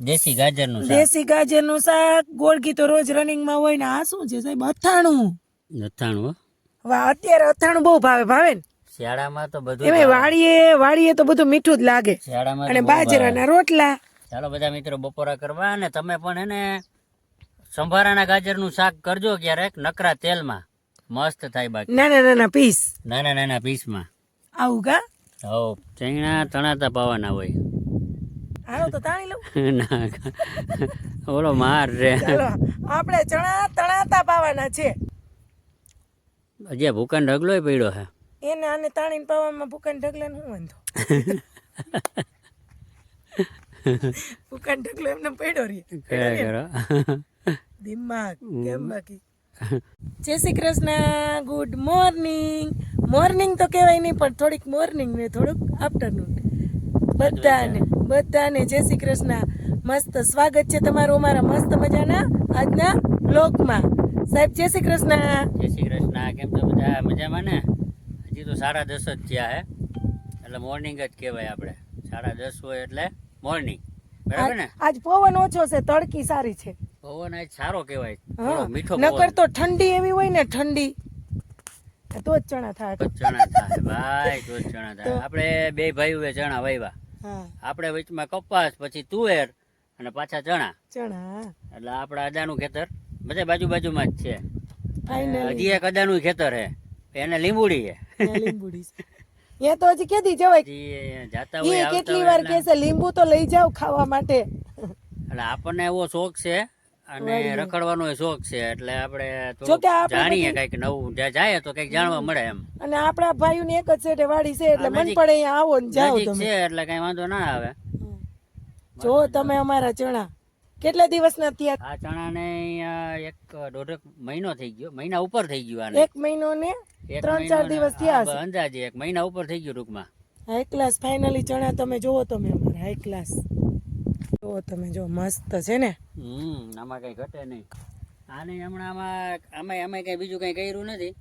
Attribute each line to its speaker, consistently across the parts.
Speaker 1: દેશી ગાજરનું શાક.
Speaker 2: દેશી ગાજરનું શાક. ગોળગી તો રોજ રનિંગમાં હોય ને આ શું છે સાહેબ? અથાણું.
Speaker 1: અથાણું હો.
Speaker 2: હવે અત્યારે અથાણું બહુ ભાવે ભાવે ને?
Speaker 1: શિયાળામાં તો બધું
Speaker 2: એમાં વાડીએ વાડીએ તો બધું મીઠું જ લાગે.
Speaker 1: શિયાળામાં
Speaker 2: અને. બાજરાના રોટલા.
Speaker 1: ચાલો બધા મિત્રો બપોરા કરવા અને તમે પણ એને સંભારાના ગાજરનું શાક કરજો ક્યારેક નકરા તેલમાં. મસ્ત થાય બાકી.
Speaker 2: નાના નાના પીસ.
Speaker 1: નાના નાના પીસમાં.
Speaker 2: આવું કા?
Speaker 1: હો ચણા તણાતા પાવાના હોય.
Speaker 2: હાલો તો તાણી લઉં.
Speaker 1: ના ઓલો માર રે.
Speaker 2: આપણે ચણા તણાતા પાવાના છે.
Speaker 1: હજી ભૂકન ઢગલોય પડ્યો હે.
Speaker 2: એને આને તાણીને પાવામાં ભૂકન ઢગલે શું વાંધો ભૂકન ઢગલો એમને પડ્યો રે.
Speaker 1: કરે કરો?
Speaker 2: દિમાગ કેમ બાકી? જય Shri Krishna good morning. Morning તો કહેવાય નહીં પણ થોડીક મોર્નિંગ ને થોડુંક આફ્ટરનૂન. બધાને. બધાને જય શ્રી કૃષ્ણ. મસ્ત સ્વાગત છે તમારું અમારા મસ્ત મજાના આજના બ્લોગમાં. સાહેબ જય શ્રી કૃષ્ણ.
Speaker 1: જય શ્રી કૃષ્ણ. કેમ છો બધા? મજામાં ને? હજી તો સાડા દસ જ થયા હે. એટલે મોર્નિંગ જ કહેવાય આપણે. સાડા દસ હોય એટલે મોર્નિંગ. બરાબર ને?
Speaker 2: આજ પવન ઓછો છે તડકી સારી છે.
Speaker 1: પવન આજ સારો કહેવાય. મીઠો
Speaker 2: નકર તો ઠંડી એવી હોય ને ઠંડી. તો જ ચણા થાય.
Speaker 1: ચણા થાય. ભાઈ તો જ ચણા થાય. આપણે બે ભાઈ ચણા વાવ્યા આપણે વચમાં કપાસ પછી તુવેર અને પાછા ચણા.
Speaker 2: ચણા
Speaker 1: એટલે આપણા અદાનું ખેતર બધે બાજુ બાજુમાં જ છે. હજી એક અદાનું ખેતર હે એને લીંબુડી હે
Speaker 2: લીંબુડી એ તો હજી કેદી જવાય?
Speaker 1: જાતા હોય
Speaker 2: કેટલી વાર કે છે લીંબુ તો લઈ જાવ ખાવા માટે.
Speaker 1: એટલે આપણને એવો શોખ છે અને રખડવાનો શોખ છે એટલે આપણે
Speaker 2: જો કે
Speaker 1: જાણીએ કંઈક નવું. જ્યાં તો કંઈક જાણવા મળે એમ.
Speaker 2: અને આપણા ભાઈઓની એક જ સેટે વાડી છે એટલે મન પડે અહીંયા આવો ને જાઓ તમે.
Speaker 1: છે એટલે કઈ વાંધો ના આવે.
Speaker 2: જો તમે અમારા ચણા. કેટલા દિવસના થયા?
Speaker 1: આ ચણા ને એક દોઢ મહિનો થઈ ગયો. મહિના ઉપર થઈ ગયો આને.
Speaker 2: એક મહિનો ને ત્રણ ચાર દિવસ થયા
Speaker 1: અંદાજે એક મહિના ઉપર થઈ ગયું ટૂંકમાં.
Speaker 2: હાઈ ક્લાસ ફાઇનલી ચણા તમે જોવો તમે અમારા. હાઈ ક્લાસ જોવો તમે જો મસ્ત છે ને.
Speaker 1: હમ આમાં કઈ ઘટે નહીં. આને હમણાં આમાં આમાં અમે કઈ બીજું કઈ કર્યું નથી.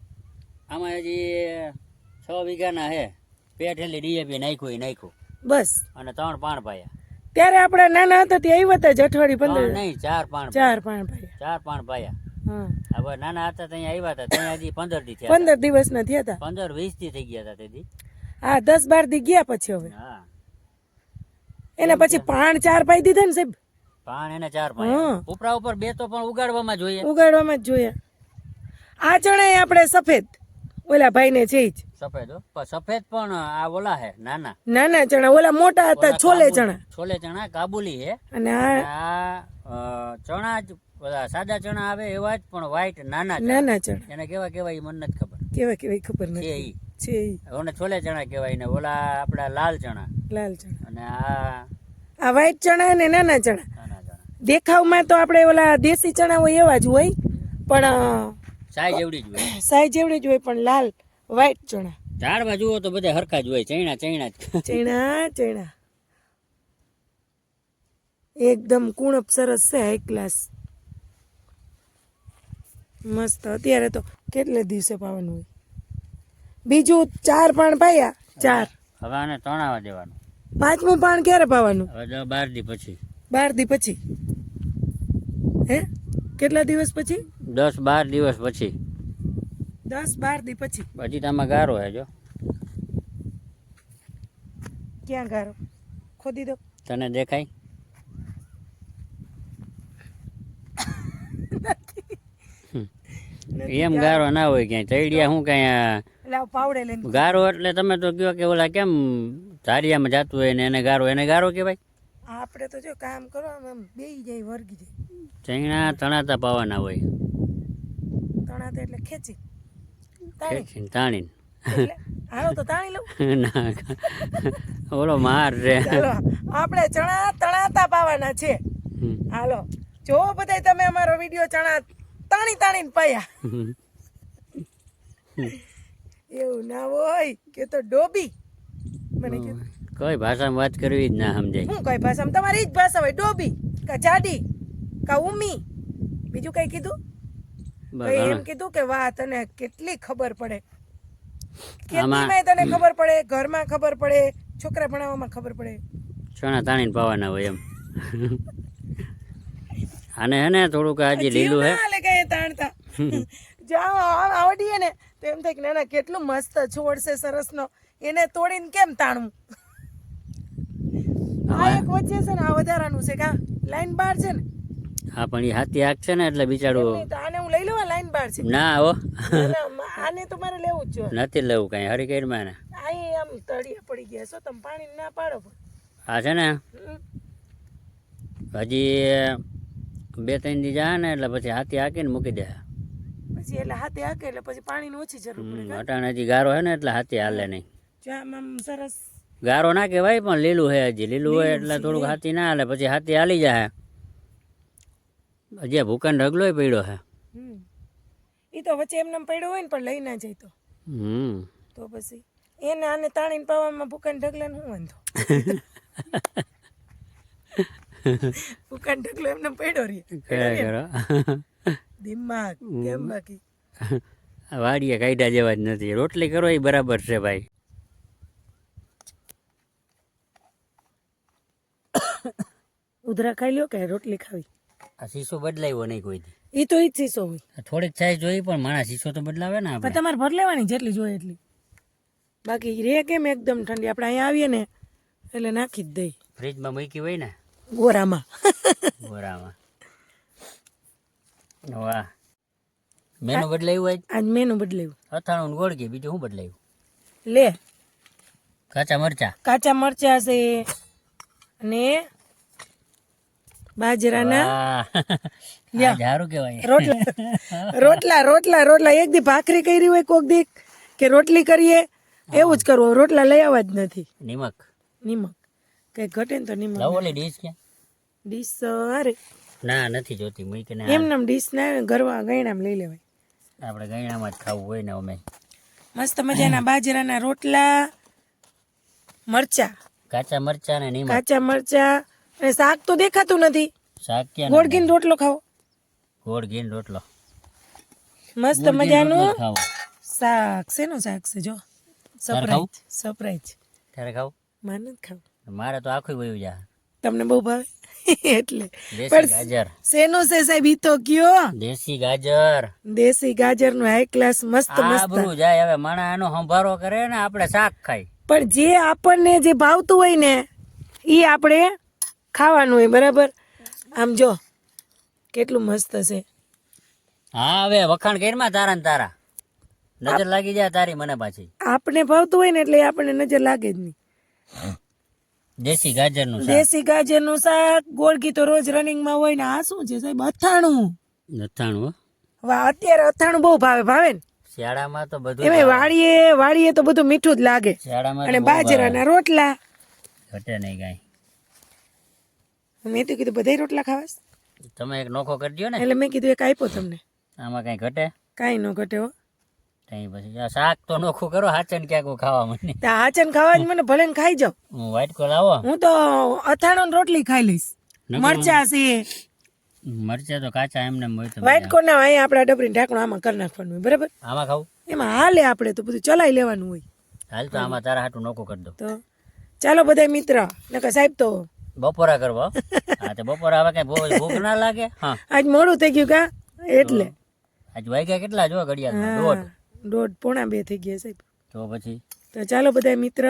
Speaker 1: આમાં હજી છ વીઘાના હે પેઠેલી ડીએપી નાખ્યું એ નાખ્યું.
Speaker 2: બસ.
Speaker 1: અને ત્રણ પાણ પાયા.
Speaker 2: ત્યારે આપણે નાના હતા ત્યાં આવ્યા હતા જ અઠવાડિયે પંદર
Speaker 1: નહીં ચાર પાણ
Speaker 2: ચાર પાણ ભાઈ
Speaker 1: ચાર પાણ પાયા. હવે નાના હતા ત્યાં આવ્યા હતા. ત્યાં હજી પંદર દી થયા
Speaker 2: પંદર દિવસના થયા હતા.
Speaker 1: હતા. પંદર વીસ દી થઈ ગયા હતા તેથી
Speaker 2: હા દસ બાર દી ગયા પછી હવે.
Speaker 1: હા.
Speaker 2: એના પછી પાણ ચાર પાઈ દીધા ને સાહેબ.
Speaker 1: પાણ એને ચાર
Speaker 2: પાઈ.
Speaker 1: ઉપરા ઉપર બે તો પણ ઉગાડવામાં જોઈએ.
Speaker 2: ઉગાડવામાં જ જોઈએ. આ ચણા આપણે સફેદ. ઓલા ભાઈને છે જ.
Speaker 1: સફેદ પણ સફેદ પણ આ ઓલા હે નાના.
Speaker 2: નાના ચણા ઓલા મોટા હતા છોલે ચણા.
Speaker 1: છોલે ચણા કાબુલી હે.
Speaker 2: અને આ
Speaker 1: ચણા જ બધા સાદા ચણા આવે એવા જ પણ વ્હાઈટ નાના.
Speaker 2: નાના ચણા.
Speaker 1: એને કેવા કેવાય ઈ મને નથી ખબર.
Speaker 2: કેવા કેવાય ખબર
Speaker 1: છે
Speaker 2: નથી
Speaker 1: ઈ.
Speaker 2: છે ઈ.
Speaker 1: છોલે ચણા કહેવાય ને ઓલા આપડા લાલ ચણા.
Speaker 2: લાલ ચણા.
Speaker 1: અને આ
Speaker 2: આ વ્હાઈટ ચણા ને નાના ચણા. દેખાવમાં તો આપણે ઓલા દેશી ચણા હોય એવા જ હોય પણ
Speaker 1: સાઈઝ એવડી જ હોય.
Speaker 2: સાઈઝ એવડી જ હોય પણ લાલ વ્હાઈટ ચણા.
Speaker 1: ઝાડવા જુઓ તો બધા હરખા જ હોય ચૈણા ચૈણા ચૈણા
Speaker 2: ચણા ચણા. એકદમ કુણપ સરસ છે હાઈ ક્લાસ મસ્ત. અત્યારે તો કેટલે દિવસે પાવાનું હોય? બીજું ચાર પાણ પાયા ચાર.
Speaker 1: હવે આને તણાવા દેવાનું.
Speaker 2: પાંચમું પાણ ક્યારે પાવાનું?
Speaker 1: બાર દી પછી.
Speaker 2: બાર દી પછી. હે? કેટલા દિવસ પછી?
Speaker 1: દસ બાર દિવસ પછી.
Speaker 2: દસ બાર દી પછી.
Speaker 1: પછી તો ગારો હે જો.
Speaker 2: ક્યાં ગારો? ખોદી દો.
Speaker 1: તને દેખાય? એમ ગારો ના હોય ક્યાંય. તૈડિયા શું કઈ
Speaker 2: પાવડે
Speaker 1: ગારો એટલે તમે તો કયો કે ઓલા કેમ ધારિયામાં જાતું હોય ને એને ગારો એને ગારો કહેવાય?
Speaker 2: આપણે તો જો કામ કરો આમ બેહી જાય વર્ગી જાય.
Speaker 1: ચૈણા તણાતા પાવાના હોય.
Speaker 2: તણાતા એટલે ખેંચી.
Speaker 1: ખેંચીને તાણીને.
Speaker 2: હાલો તો તાણી લઉં.
Speaker 1: ના ઓલો માર રે.
Speaker 2: આપણે ચણા તણાતા પાવાના છે. હાલો જો બધાય તમે અમારો વીડિયો ચણા તાણી તાણીને પાયા. એવું ના હોય કે તો ડોબી. મને કે
Speaker 1: કઈ ભાષામાં વાત કરવી જ ના સમજાય.
Speaker 2: હું કઈ ભાષામાં? તમારી જ ભાષા હોય ડોબી કા જાડી કા ઉમી. બીજું કઈ કીધું? એમ કીધું કે વાહ તને કેટલી ખબર પડે. ખેતીમાં તને ખબર પડે? ઘરમાં ખબર પડે? છોકરા ભણાવવામાં ખબર પડે?
Speaker 1: ચણા તાણીને પાવાના હોય એમ. અને હે ને થોડુંક આજે લીલું હે.
Speaker 2: એટલે કે તાણતા. જાવ આવડીએ ને તો એમ થાય કે ના ના કેટલું મસ્ત છોડ છે સરસનો. એને તોડીને કેમ તાણવું? આ એક વચ્ચે છે ને આ વધારાનું છે કા લાઈન બાર છે ને?
Speaker 1: હા પણ એ હાથી આગ છે ને એટલે બિચારું
Speaker 2: તો આને હું લઈ લઉં લાઈન બાર છે?
Speaker 1: ના હો.
Speaker 2: મ- આને તો મારે લેવું જ જોઈએ
Speaker 1: નથી લેવું કઈ હરી કઈ ને
Speaker 2: આઈ આમ તળિયા પડી ગયા છો તમે પાણી ના પાડો
Speaker 1: હા છે ને. હજી બે ત્રણ દી જાય ને એટલે પછી હાથી હાકીને મૂકી દે.
Speaker 2: પછી એટલે હાથી હાકે એટલે પછી પાણીની ઓછી જરૂર પડે
Speaker 1: અટાણ હજી ગારો હે ને એટલે હાથી હાલે નહીં.
Speaker 2: આમ સરસ.
Speaker 1: ગારો ના કહેવાય પણ લીલું હે હજી. લીલું હોય એટલે થોડુંક હાથી ના હાલે પછી હાથી હાલી જાય. હજી આ ભૂકંડ ઢગલોય પડ્યો હે.
Speaker 2: હમ. એ તો વચ્ચે એમને પડ્યો હોય ને પણ લઈ ના જાય તો.
Speaker 1: હમ.
Speaker 2: તો પછી એને આને તાણીને પાવામાં ભૂકંડ ઢગલા શું વાંધો? ભૂકંડ ઢગલો એમને પડ્યો રે.
Speaker 1: કરે?
Speaker 2: દિમાગ કેમ બાકી?
Speaker 1: આ વાડીએ કાયદા જેવા જ નથી. રોટલી કરો એ બરાબર છે ભાઈ.
Speaker 2: ઉધરા ખાઈ લ્યો કે રોટલી ખાવી.
Speaker 1: આ શીશો બદલાવ્યો નહીં કોઈ
Speaker 2: એ તો ઈ જ શીશો હોય.
Speaker 1: થોડીક સાઈઝ જોઈ પણ મારા શીશો તો બદલાવે ને આપણે.
Speaker 2: તમારે ભર લેવાની જેટલી જોઈએ એટલી. બાકી રે કેમ એકદમ ઠંડી? આપણે અહીંયા આવીએ ને એટલે નાખી જ દઈ.
Speaker 1: ફ્રીજમાં મૂકી હોય ને?
Speaker 2: ગોરામાં.
Speaker 1: ગોરામાં. વાહ. મેનુ બદલાયું આજ
Speaker 2: આજ મેનું બદલાયું.
Speaker 1: અથાણું ને ગોળ કે બીજું શું બદલાયું?
Speaker 2: લે.
Speaker 1: કાચા મરચા.
Speaker 2: કાચા મરચા છે અને બાજરાના? રોટલા રોટલા રોટલા રોટલા. એક દી ભાખરી કરી હોય કોક દી કે રોટલી કરીએ એવું જ કરવું. રોટલા લઈ આવવા જ નથી.
Speaker 1: નિમક.
Speaker 2: નિમક. કઈ ઘટે ને તો નિમક
Speaker 1: ઓલી ડીશ ક્યાં?
Speaker 2: ડીશ અરે
Speaker 1: ના નથી જોતી. મૂકીને
Speaker 2: એમ ડીશ ના ઘરમાં ગયણામાં લઈ લેવાય.
Speaker 1: આપણે ગયણામાં જ ખાવું હોય ને અમે.
Speaker 2: મસ્ત મજાના બાજરાના રોટલા મરચા.
Speaker 1: કાચા મરચા ને નિમક.
Speaker 2: કાચા મરચા અને શાક તો દેખાતું નથી.
Speaker 1: શાક ક્યાં
Speaker 2: રોટલો ખાવો
Speaker 1: ગોળ ઘીન રોટલો.
Speaker 2: મસ્ત
Speaker 1: ગોળ ઘીન
Speaker 2: મજાનું.
Speaker 1: રોટલો જ ખાવો.
Speaker 2: શાક શેનું શાક છે જો?
Speaker 1: તારે ખાવું?
Speaker 2: સરપ્રાઈઝ સરપ્રાઈઝ
Speaker 1: ત્યારે ખાવ?
Speaker 2: મારે નથી ખાવું.
Speaker 1: મારે તો આખું વયું જા
Speaker 2: તમને બહુ ભાવે? એટલે.
Speaker 1: દેશી ગાજર.
Speaker 2: શેનું છે સાહેબ ઈ તો કયો?
Speaker 1: દેશી ગાજર.
Speaker 2: દેશી ગાજરનું હાઈ ક્લાસ મસ્ત મસ્ત.
Speaker 1: આબરૂ જાય. હવે માણા એનો સંભારો કરે ને આપણે શાક ખાય
Speaker 2: પણ જે આપણને જે ભાવતું હોય ને ઈ આપણે ખાવાનું હોય બરાબર? આમ જો કેટલું મસ્ત છે.
Speaker 1: હા હવે વખાણ કરીમાં તારા ને તારા. નજર લાગી જાય તારી મને પાછી.
Speaker 2: આપણે ભાવતું હોય ને એટલે આપણને નજર લાગે જ નહીં.
Speaker 1: દેશી ગાજરનું શાક.
Speaker 2: દેશી ગાજરનું શાક ગોળગી તો રોજ રનિંગમાં હોય ને આ શું છે સાહેબ અથાણું?
Speaker 1: અથાણું
Speaker 2: વાહ અત્યારે અથાણું બહુ ભાવે ભાવે ને?
Speaker 1: શિયાળામાં તો બધું
Speaker 2: એમાં વાળીએ વાળીએ તો બધું મીઠું જ લાગે. અને બાજરાના રોટલા.
Speaker 1: ઘટે નહીં કાંઈ.
Speaker 2: મેં તો કીધું બધાય રોટલા ખાવાસ
Speaker 1: તમે એક નોખો કરી દ્યો ને.
Speaker 2: એટલે મેં કીધું એક આપ્યો તમને.
Speaker 1: આમાં કાંઈ ઘટે?
Speaker 2: કાંઈ ન ઘટે હો.
Speaker 1: કઈ પછી શાક તો નોખું કરો હાચન ક્યાંક ખાવા મને.
Speaker 2: તો આચન ખાવા મને ભલે ખાઈ જાવ
Speaker 1: હું વ્હાઈટ કોલ આવો.
Speaker 2: હું તો અથાણો રોટલી ખાઈ લઈશ. મરચા છે
Speaker 1: મરચા તો કાચા એમને હોય
Speaker 2: કોલ ના અહીંયા આપણા ડબરી ઢાંકણું આમાં કરી નાખવાનું બરાબર?
Speaker 1: આમાં ખાવું?
Speaker 2: એમાં હાલે આપણે તો બધું ચલાવી લેવાનું હોય.
Speaker 1: હાલ તો આમાં તારા હાટું નોખું કરી દો
Speaker 2: તો ચાલો બધા મિત્ર નકર સાહેબ તો
Speaker 1: બપોરા કરવા. હા તો બપોરા હવે કઈ ભૂખ ના લાગે? હા.
Speaker 2: આજ મોડું થઈ ગયું કા? એટલે.
Speaker 1: આજ વાગ્યા કેટલા જો ઘડિયાળ દોઢ.
Speaker 2: દોઢ પોણા બે થઈ ગયા સાહેબ.
Speaker 1: તો પછી?
Speaker 2: તો ચાલો બધા મિત્ર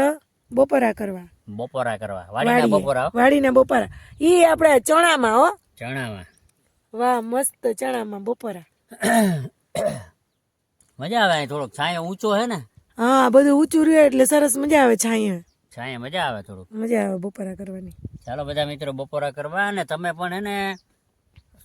Speaker 2: બપોરા કરવા.
Speaker 1: બપોરા કરવા. વાડીના બપોરા.
Speaker 2: વાડીના બપોરા. ઈ આપણે ચણામાં હો.
Speaker 1: ચણામાં.
Speaker 2: વાહ મસ્ત ચણામાં બપોરા.
Speaker 1: મજા આવે થોડોક. છાંયો ઊંચો હે ને?
Speaker 2: હા બધું ઊંચું રહ્યું એટલે સરસ મજા આવે છાંયે.
Speaker 1: છાંયે મજા આવે થોડુંક.
Speaker 2: મજા આવે બપોરા કરવાની.
Speaker 1: ચાલો બધા મિત્રો બપોરા કરવા અને તમે પણ એને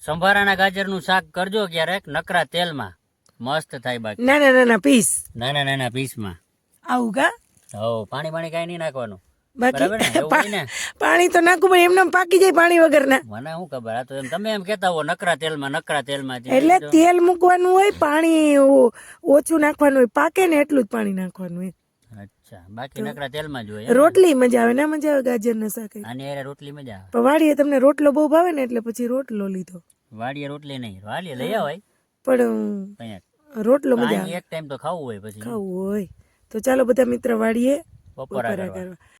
Speaker 1: સંભારાના ગાજરનું શાક કરજો ક્યારેક નકરા તેલમાં. મસ્ત થાય બાકી.
Speaker 2: નાના નાના પીસ.
Speaker 1: નાના નાના પીસમાં.
Speaker 2: આવું કા?
Speaker 1: હો પાણી પાણી કાંઈ નહીં નાખવાનું.
Speaker 2: બાકી
Speaker 1: ને? ને?
Speaker 2: પાણી તો નાખવું પણ એમને પાકી જાય પાણી વગરના.
Speaker 1: મને શું ખબર? આ તો એમ તમે એમ કેતા હો નકરા તેલમાં નકરા તેલમાં
Speaker 2: એટલે તેલ મૂકવાનું હોય પાણી ઓછું નાખવાનું હોય પાકે ને એટલું જ પાણી નાખવાનું હોય.
Speaker 1: અચ્છા. બાકી નકરા તેલમાં જ હોય
Speaker 2: રોટલી મજા આવે ના? મજા આવે ગાજરના શાકે?
Speaker 1: આની હારે રોટલી મજા આવે?
Speaker 2: પણ વાડીએ તમને રોટલો બહુ ભાવે ને એટલે પછી રોટલો લીધો.
Speaker 1: વાડીએ રોટલી નહીં. વાડીએ લઈ આવાય.
Speaker 2: પણ રોટલો મજા
Speaker 1: આવે. એક ટાઈમ તો ખાવું હોય પછી.
Speaker 2: ખાવું હોય. તો ચાલો બધા મિત્ર વાડીએ
Speaker 1: બપોરા
Speaker 2: કરવા.